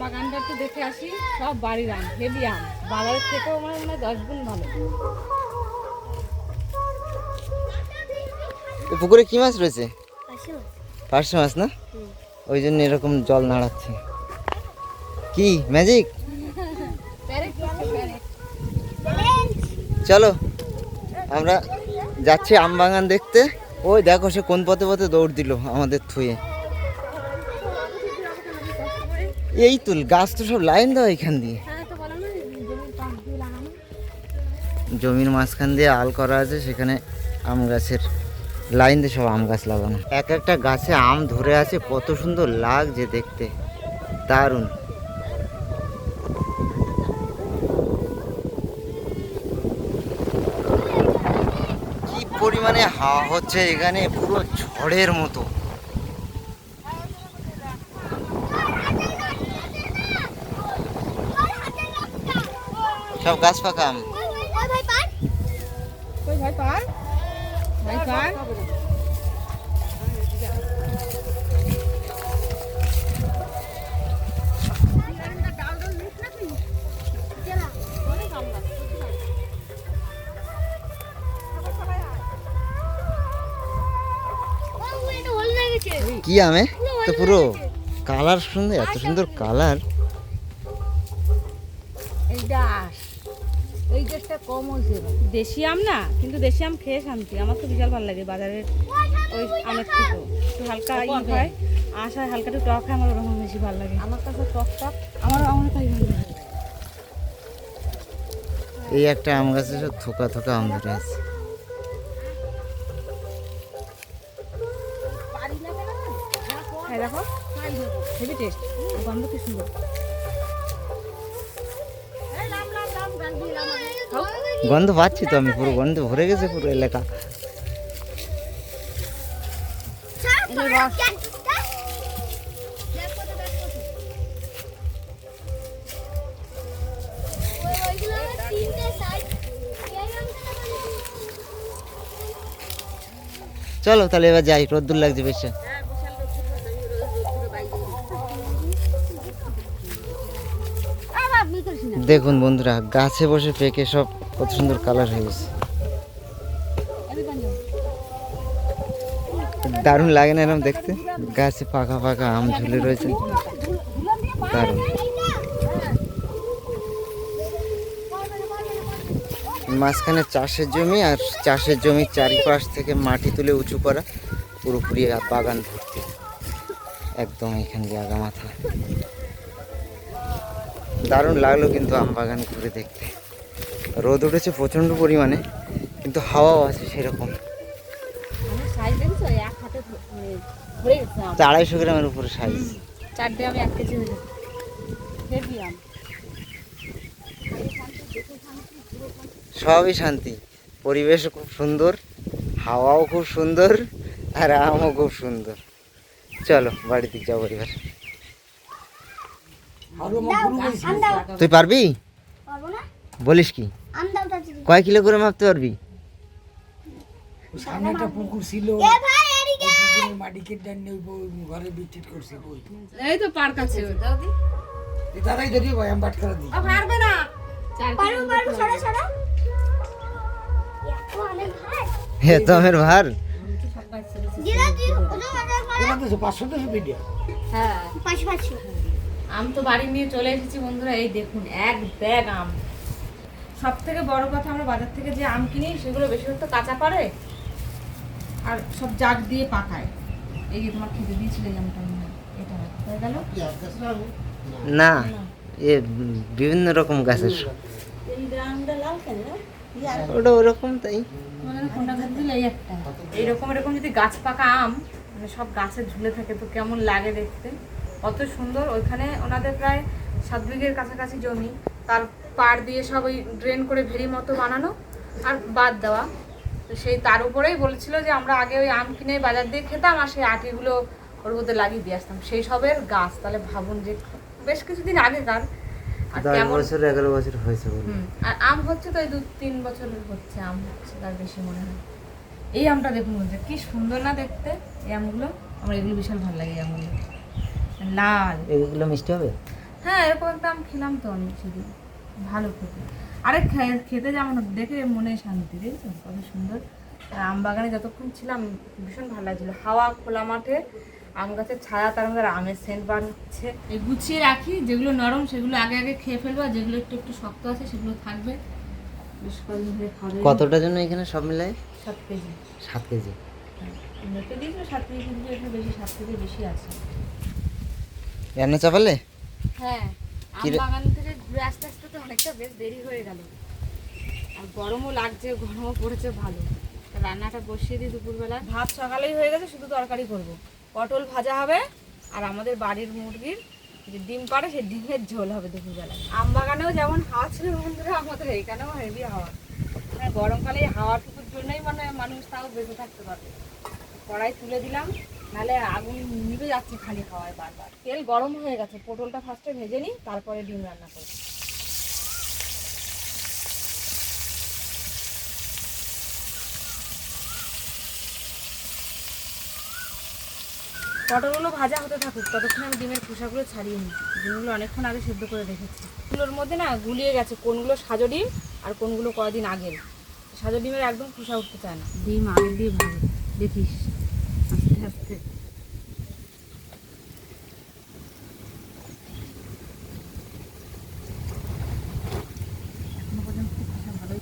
বাগানটা একটু দেখে আসি। সব বাড়ির আম হেভি আম। বাজারের থেকেও মানে মনে হয় দশ গুণ ভালো। পুকুরে কি মাছ রয়েছে? পার্শে মাছ। না? ওই জন্য এরকম জল নাড়াচ্ছে। কি ম্যাজিক? চলো আমরা যাচ্ছি আম বাগান দেখতে। ওই দেখো সে কোন পথে পথে দৌড় দিল আমাদের থুয়ে। এই তুল গাছ তো সব লাইন দেওয়া এখান দিয়ে। হ্যাঁ তো জমির মাঝখান দিয়ে আল করা আছে সেখানে আম গাছের লাইন দিয়ে সব আম গাছ লাগানো। এক একটা গাছে আম ধরে আছে কত সুন্দর লাগছে দেখতে। দারুণ। কি পরিমাণে হাওয়া হচ্ছে এখানে পুরো ঝড়ের মতো। সব গাছ পাকা আম। কি আমে তো পুরো কালার সুন্দর এত সুন্দর কালার। দেশি আম না কিন্তু দেশি আম খেয়ে শান্তি। আমার তো বিশাল ভালো লাগে বাজারের ওই আমের থেকে। একটু হালকা ই হয় আশা হালকা একটু টক হয় আমার ওরকম বেশি ভালো লাগে। আমার কাছে টক টক আমারও আমার তাই ভালো লাগে। এই একটা আম গাছে সব থোকা থোকা আম ধরে আছে। দেখো হেভি টেস্ট গন্ধ কি সুন্দর। গন্ধ পাচ্ছি তো আমি, পুরো গন্ধ ভরে গেছে পুরো এলাকা। চলো তাহলে এবার যাই, রোদ্দুর লাগছে বেশি। দেখুন বন্ধুরা, গাছে বসে পেকে সব কত সুন্দর কালার হয়ে গেছে। দারুণ লাগে না এরকম দেখতে? গাছে পাকা পাকা আম ঝুলে রয়েছে। দারুণ। মাঝখানে চাষের জমি আর চাষের জমির চারিপাশ থেকে মাটি তুলে উঁচু করা পুরোপুরি বাগান ভর্তি। একদম এখান দিয়ে আগা মাথা। দারুণ লাগল কিন্তু আম বাগান ঘুরে দেখতে। রোদ উঠেছে প্রচণ্ড পরিমাণে কিন্তু হাওয়াও আছে সেরকম। আড়াইশো গ্রামের উপরে সাইজ সবই শান্তি। পরিবেশ খুব সুন্দর হাওয়াও খুব সুন্দর আর আমও খুব সুন্দর। চলো বাড়ির দিক যাব এবার। তুই পারবি? বলিস কি? কয় কিলো করে মাপতে পারবি? সামনে একটা পুকুর ছিল। পুকুরের মাটি কেটে আনিয়ে ঘরে বিক্রি করছে বই এই তো পার্ক আছে এই দাদাই ধরি ভাই আমি বাট করে দিই। পারবে না। তো আমের ভার। পাঁচশো তো ভিডিও? হ্যাঁ। আম তো বাড়ি নিয়ে চলে এসেছি বন্ধুরা এই দেখুন এক ব্যাগ আম। সব থেকে বড় কথা আমরা বাজার থেকে যে আম কিনি সেগুলো বেশিরভাগ তো কাঁচা পারে আর সব জাগ দিয়ে পাকায়। এই যে তোমার খেতে দিয়েছিলে এই আমটা এটা হয়ে। গেল? না এ বিভিন্ন রকম গাছের এই আমটা লাল কেন? ওটা ওরকম তাই। মানে এইরকম এরকম যদি গাছ পাকা আম মানে সব গাছে ঝুলে থাকে তো কেমন লাগে দেখতে? কত সুন্দর। ওইখানে ওনাদের প্রায় সাত বিঘের কাছাকাছি জমি। তার পাড় দিয়ে সব ওই ড্রেন করে ভেরি মতো বানানো আর বাদ দেওয়া। তো সেই তার উপরেই বলেছিল যে আমরা আগে ওই আম কিনে বাজার দিয়ে খেতাম আর সেই আটিগুলো ওর মধ্যে লাগিয়ে দিয়ে আসতাম। সেই সবের গাছ। তাহলে ভাবুন যে বেশ কিছুদিন আগেকার বছর এগারো বছর হয়েছে আর আম হচ্ছে তো দু তিন বছর হচ্ছে আম হচ্ছে তার বেশি মনে হয়। এই আমটা দেখুন বন্ধুরা কি সুন্দর না দেখতে এই আমগুলো। আমার এগুলো বিশাল ভালো লাগে এই আমগুলো। লাল। এগুলো মিষ্টি হবে? হ্যাঁ এরকম একটা আম খেলাম তো অনেক সেদিন। ভালো খেতে। আরে খেতে যেমন দেখে মনে শান্তি দেখছ? কত সুন্দর। আর আম বাগানে যতক্ষণ ছিলাম ভীষণ ভালো লাগছিল। হাওয়া খোলা মাঠে আম গাছের ছায়া তার মধ্যে আমের সেন্ট বার হচ্ছে এই গুছিয়ে রাখি যেগুলো নরম সেগুলো আগে আগে খেয়ে ফেলব আর যেগুলো একটু একটু শক্ত আছে সেগুলো থাকবে। খাবে জন্য এখানে সব মিলাই সাত কেজি। সাত কেজি। মেপে দিয়েছিল সাত কেজি কিন্তু বেশি সাত কেজি বেশি আছে। রান্না চাপালে? হ্যাঁ। বাগান থেকে ঘুরে আসতে আসতে তো অনেকটা বেশ দেরি হয়ে গেল। আর গরমও লাগছে গরমও পড়েছে ভালো। রান্নাটা বসিয়ে দিই দুপুরবেলা। ভাত সকালেই হয়ে গেছে শুধু তরকারি করব। পটল ভাজা হবে আর আমাদের বাড়ির মুরগির যে ডিম পাড়ে সেই ডিমের ঝোল হবে দুপুরবেলায় আম বাগানেও যেমন হাওয়া ছিল বন্ধুরা আমাদের এখানেও হেভি হাওয়া। মানে গরমকালে এই হাওয়াটুকুর জন্যই মানে মানুষ তাও বেঁচে থাকতে পারবে। কড়াই তুলে দিলাম। নাহলে আগুন নিভে যাচ্ছে খালি হাওয়ায় বারবার। তেল গরম হয়ে গেছে, পটলটা ফার্স্টে ভেজে নিই, তারপরে ডিম রান্না করব। পটলগুলো ভাজা হতে থাকুক, ততক্ষণ আমি ডিমের খোসাগুলো ছাড়িয়ে নিই। ডিমগুলো অনেকক্ষণ আগে সেদ্ধ করে রেখেছি। এগুলোর মধ্যে না গুলিয়ে গেছে, কোনগুলো সাজো ডিম আর কোনগুলো কদিন আগের। সাজো ডিমের একদম খোসা উঠতে চায় না। ডিম আগে দিয়ে ভালো দেখিস।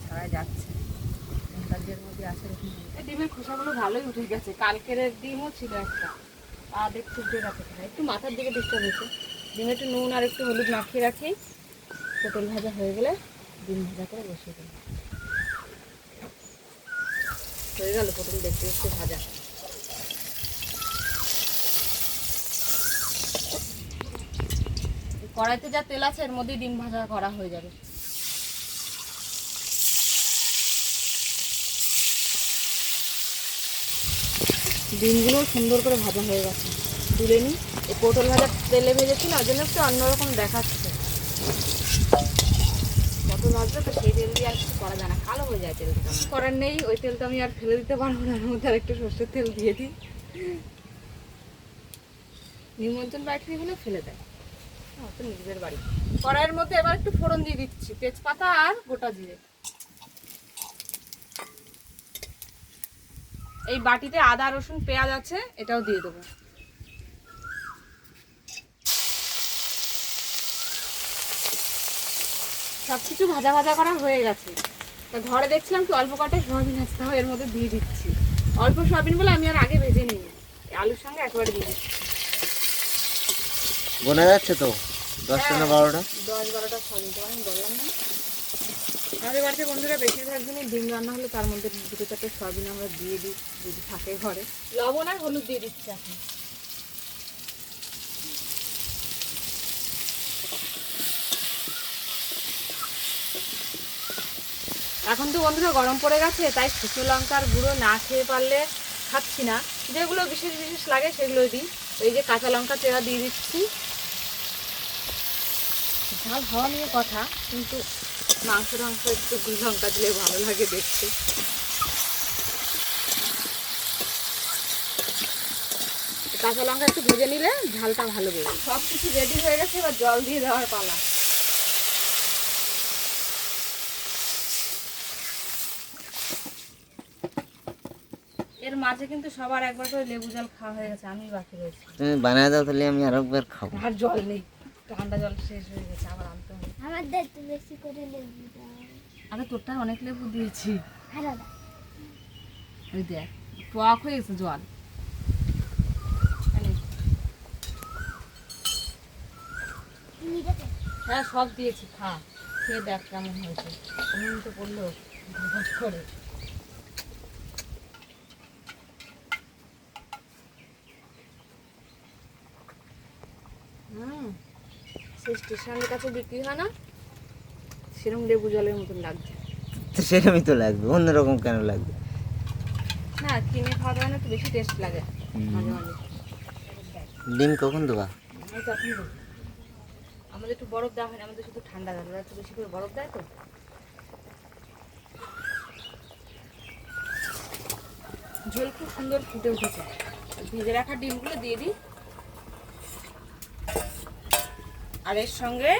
ছাড়া যাচ্ছে। রাজ্যের মধ্যে আছে ডিমের খোসাগুলো ভালোই উঠে গেছে। কালকের ডিমও ছিল একটা। পা দেখতে উঠে একটু মাথার দিকে ডিস্টার্ব হয়েছে ডিমে একটু নুন আর একটু হলুদ মাখিয়ে রাখি। পটল ভাজা হয়ে গেলে ডিম ভাজা করে বসিয়ে দিই হয়ে গেল পটল দেখতে দেখতে ভাজা। কড়াইতে যা তেল আছে এর মধ্যে ডিম ভাজা করা হয়ে যাবে। ডিমগুলো সুন্দর করে ভাজা হয়ে গেছে। তুলে নিই। এই পটল ভাজা তেলে ভেজেছি না ওই জন্য একটু অন্যরকম দেখাচ্ছে। পটল ভাজবে তো সেই তেল দিয়ে আর কিছু করা যায় না। কালো হয়ে যায় তেলটা। করার নেই ওই তেলটা আমি আর ফেলে দিতে পারব না ওর মধ্যে আর একটু সর্ষের তেল দিয়ে দিই। নিমন্ত্রণ বাড়ি হলে ফেলে দেয়। তো নিজেদের বাড়ি। কড়াইয়ের মধ্যে এবার একটু ফোড়ন দিয়ে দিচ্ছি, তেজপাতা আর গোটা জিরে। এই বাটিতে আদা, রসুন, পেঁয়াজ আছে, এটাও দিয়ে দেবো। সব কিছু ভাজা ভাজা করা হয়ে গেছে। তা ঘরে দেখছিলাম কি অল্প কটা সয়াবিন আছে, তাও এর মধ্যে দিয়ে দিচ্ছি। অল্প সয়াবিন বলে আমি আর আগে ভেজে নিই আলুর সঙ্গে একবারে দিয়ে দিচ্ছি। গোনা যাচ্ছে তো? দশটা না বারোটা? দশ বারোটা আমি বললাম না। আমাদের বাড়িতে বন্ধুরা বেশিরভাগ দিনই ডিম রান্না হলে তার মধ্যে দুটো চারটে সয়াবিন আমরা দিয়ে দিই যদি থাকে ঘরে। লবণ আর হলুদ দিয়ে দিচ্ছি এখন। এখন তো বন্ধুরা গরম পড়ে গেছে তাই শুকনো লঙ্কার গুঁড়ো না খেয়ে পারলে খাচ্ছি না। যেগুলো বিশেষ বিশেষ লাগে সেগুলো দিই। এই যে কাঁচা লঙ্কা চেরা দিয়ে দিচ্ছি। ঝাল হওয়া নিয়ে কথা কিন্তু মাংস টাংস একটু দুই লঙ্কা দিলে ভালো লাগে দেখতে। কাঁচা লঙ্কা একটু ভেজে নিলে ঝালটা ভালো বেরোবে সব কিছু রেডি হয়ে গেছে এবার জল দিয়ে দেওয়ার পালা। এর মাঝে কিন্তু সবার একবার করে লেবু জল খাওয়া হয়ে গেছে আমি বাকি রয়েছি। তুমি বানায় দাও তাহলে আমি আরও একবার খাব। আর জল নেই। ঠান্ডা জল শেষ হয়ে গেছে আবার আনতে হবে। আমাদের একটু বেশি করে লেবু দাও। আরে তোরটা অনেক লেবু দিয়েছি। ওই দেখ টক হয়ে গেছে জল। হ্যাঁ সব দিয়েছি খা। খেয়ে দেখ কেমন হয়েছে। নুন তো ধপাস করে সে স্টেশনের কাছে বিক্রি হয় না সেরকম লেবু জলের মতন লাগছে। তো সেরকমই তো লাগবে অন্যরকম কেন লাগবে? না কিনে খাওয়া দাওয়া না একটু বেশি টেস্ট লাগে মাঝে মাঝে। ডিম কখন দেবা? তো আমাদের একটু বরফ দেওয়া হয় না আমাদের শুধু ঠান্ডা দেয় ওরা একটু বেশি করে বরফ দেয় তো। ঝোল খুব সুন্দর ফুটে উঠেছে। ভিজে রাখা ডিমগুলো দিয়ে দিই। আর এর সঙ্গে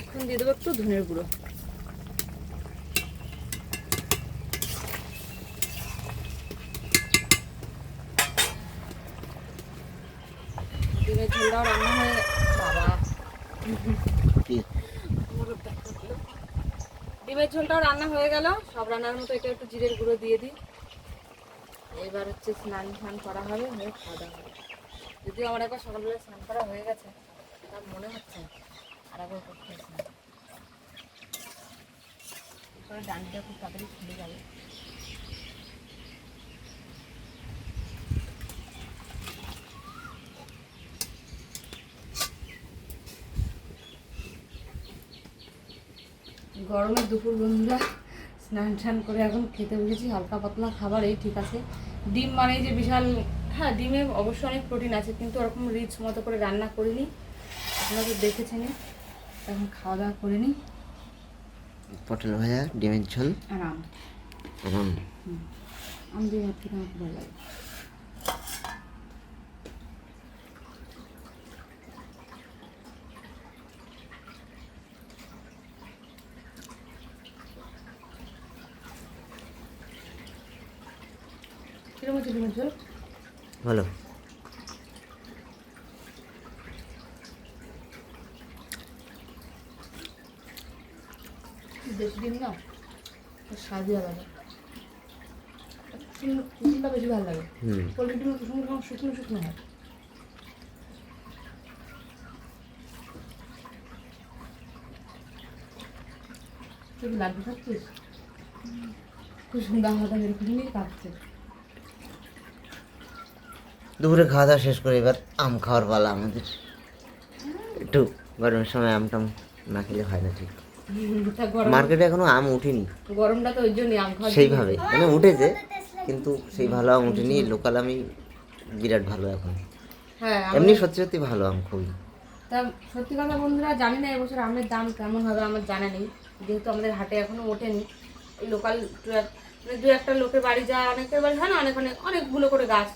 এখন দিয়ে দেবো একটু ধনের গুঁড়ো। ডিমের ঝোলটাও রান্না হয়ে বাবা ডিমের ঝোলটাও রান্না হয়ে গেল। সব রান্নার মতো এটা একটু জিরের গুঁড়ো দিয়ে দিই। এবার হচ্ছে স্নান টান করা হবে হয়ে খাওয়া দাওয়া হবে। যদিও আমার একবার সকালবেলা স্নান করা হয়ে গেছে। মনে হচ্ছে আর একবার করতে হচ্ছে না এরপরে ডান্ডিটা খুব তাড়াতাড়ি খুলে যাবে। গরমের দুপুর বন্ধুরা, স্নান টান করে এখন খেতে বসেছি হালকা পাতলা খাবার, এই ঠিক আছে। ডিম মানে যে বিশাল হ্যাঁ ডিমে অবশ্যই অনেক প্রোটিন আছে, কিন্তু ওরকম রিচ মতো করে রান্না করিনি। আপনারা তো দেখেছেন। এখন খাওয়া দাওয়া করে নিই। পটল ভাজা ডিমের ঝোল। আর আম। আরাম আম। দিয়ে ভাত খেতে আমার ভালো লাগে। কীরকম হচ্ছে ডিমের ঝোল? ভালো। দেশি ডিম না স্বাদই আলাদা কুসুমটা বেশি ভালো লাগে। পোলট্রি ডিমের কুসুম শুকনো শুকনো হয়। তুই লাড্ডু খাচ্ছিস? কুসুম দামাটা মেরে খুঁজে নিয়ে কাঁপছে দুপুরে খাওয়া দাওয়া শেষ করে এবার আম খাওয়ার পালা আমাদের। একটু গরমের সময় আম টাম না খেলে হয় না ঠিক। মার্কেটে এখনও আম উঠেনি। গরমটা তো ওই জন্যই আম খাওয়া সেইভাবে। মানে উঠেছে কিন্তু সেই ভালো আম উঠেনি। লোকাল আমি বিরাট ভালো এখন। হ্যাঁ এমনি সত্যি সত্যি ভালো আম খুবই। তা সত্যি কথা বন্ধুরা জানি না এবছর আমের দাম কেমন হবে আমার জানা নেই। যেহেতু আমাদের হাটে এখনও ওঠেনি। এই লোকাল মানে দু একটা লোকের বাড়ি যা অনেকের বাড়ি হয় না অনেক অনেক অনেকগুলো করে গাছ।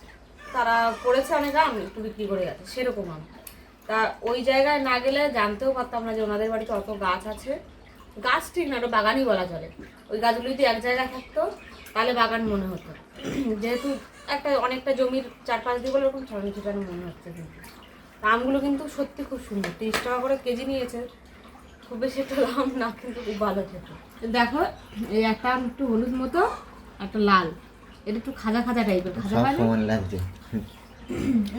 তারা করেছে অনেক আম একটু বিক্রি করে গেছে সেরকম আম। তা ওই জায়গায় না গেলে জানতেও পারতাম না যে ওনাদের বাড়িতে অত গাছ আছে। গাছ ঠিক না ওটা বাগানই বলা চলে। ওই গাছগুলো যদি এক জায়গায় থাকতো তাহলে বাগান মনে হতো। যেহেতু একটা অনেকটা জমির চারপাশ দিয়ে বলে ওরকম ছড়ানো ছিটানো মনে হচ্ছে কিন্তু। আমগুলো কিন্তু সত্যি খুব সুন্দর। তিরিশ টাকা করে কেজি নিয়েছে। খুব বেশি একটা দাম না কিন্তু খুব ভালো খেতে। দেখো এই একটা আম একটু হলুদ মতো একটা লাল। এটা একটু খাজা খাজা টাইপের খাজা? লাগছে।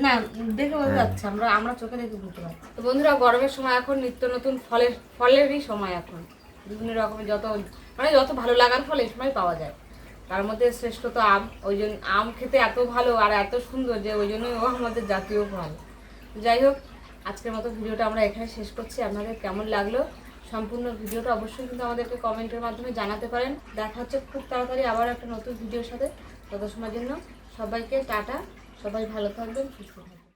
না দেখে বোঝা যাচ্ছে। আমরা আমরা চোখে দেখে বুঝতে পারছি। তো বন্ধুরা গরমের সময় এখন নিত্য নতুন ফলের ফলেরই সময় এখন। বিভিন্ন রকমের যত মানে যত ভালো লাগার ফল এই সময় পাওয়া যায়। তার মধ্যে শ্রেষ্ঠ তো আম, ওই জন্য আম খেতে এত ভালো আর এত সুন্দর যে ওই জন্যই ও আমাদের জাতীয় ফল। যাই হোক, আজকের মতো ভিডিওটা আমরা এখানে শেষ করছি। আপনাদের কেমন লাগল? সম্পূর্ণ ভিডিওটা অবশ্যই কিন্তু আমাদেরকে কমেন্টের মাধ্যমে জানাতে পারেন। দেখা হচ্ছে খুব তাড়াতাড়ি আবার একটা নতুন ভিডিওর সাথে। তত সময়ের জন্য সবাইকে টাটা, সবাই ভালো থাকবেন, সুস্থ